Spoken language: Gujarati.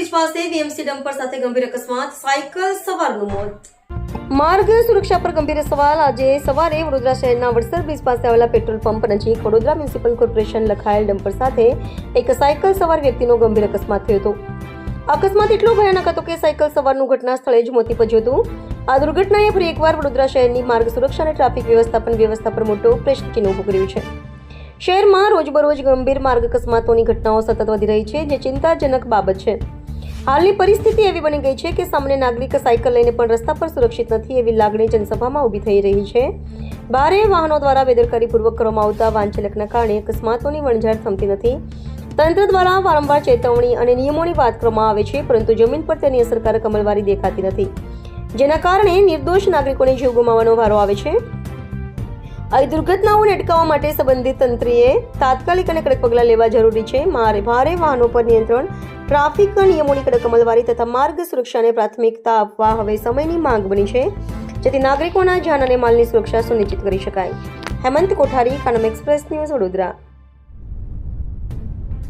બ્રિજ પાસે વીએમસી ડમ્પર સાથે ગંભીર અકસ્માત, સાયકલ સવારનું મોત માર્ગ સુરક્ષા પર ગંભીર સવાલ. આજે સવારે વડોદરા શહેરના વડસર બ્રિજ પાસે આવેલા પેટ્રોલ પંપ નજીક વડોદરા મ્યુનિસિપલ કોર્પોરેશન લખાયેલ ડમ્પર સાથે એક સાયકલ સવાર વ્યક્તિનો ગંભીર અકસ્માત થયો હતો. અકસ્માત એટલો ભયાનક હતો કે સાયકલ સવારનું ઘટના સ્થળે જ મોતી પજ્યું હતું. આ દુર્ઘટનાએ ફરી એકવાર વડોદરા શહેરની માર્ગ સુરક્ષા અને ટ્રાફિક વ્યવસ્થાપન વ્યવસ્થા પર મોટો પ્રશ્ન ચિહ્ન ઊભું કર્યું છે. શહેરમાં રોજબરોજ ગંભીર માર્ગ અકસ્માતોની ઘટનાઓ સતત વધી રહી છે, જે ચિંતાજનક બાબત છે. હાલની પરિસ્થિતિ એવી બની ગઈ છે કે સામાન્ય નાગરિક સાયકલ લઈને પણ રસ્તા પર સુરક્ષિત નથી એવી લાગણી જનસભામાં ઊભી થઈ રહી છે. ભારે વાહનો દ્વારા બેદરકારીપૂર્વક કરવામાં આવતા વાંચલકના કારણે અકસ્માતોની વણઝાર થમતી નથી. તંત્ર દ્વારા વારંવાર ચેતવણી અને નિયમોની વાત કરવામાં આવે છે, પરંતુ જમીન પર તેની અસરકારક અમલવારી દેખાતી નથી. જેના કારણે નિર્દોષ નાગરિકોને જીવ ગુમાવવાનો વારો આવે છે. આવી દુર્ઘટનાઓને અટકાવવા માટે સંબંધિત તંત્રીએ તાત્કાલિક અને કડક પગલાં લેવા જરૂરી છે. મારે ભારે વાહનો પર નિયંત્રણ, ટ્રાફિક નિયમોની કડક અમલવારી તથા માર્ગ સુરક્ષાને પ્રાથમિકતા આપવા હવે સમયની માંગ બની છે. જેથી નાગરિકોના જાન અને માલની સુરક્ષા સુનિશ્ચિત કરી શકાય. Hemant Kothari Kanam express news Vadodara.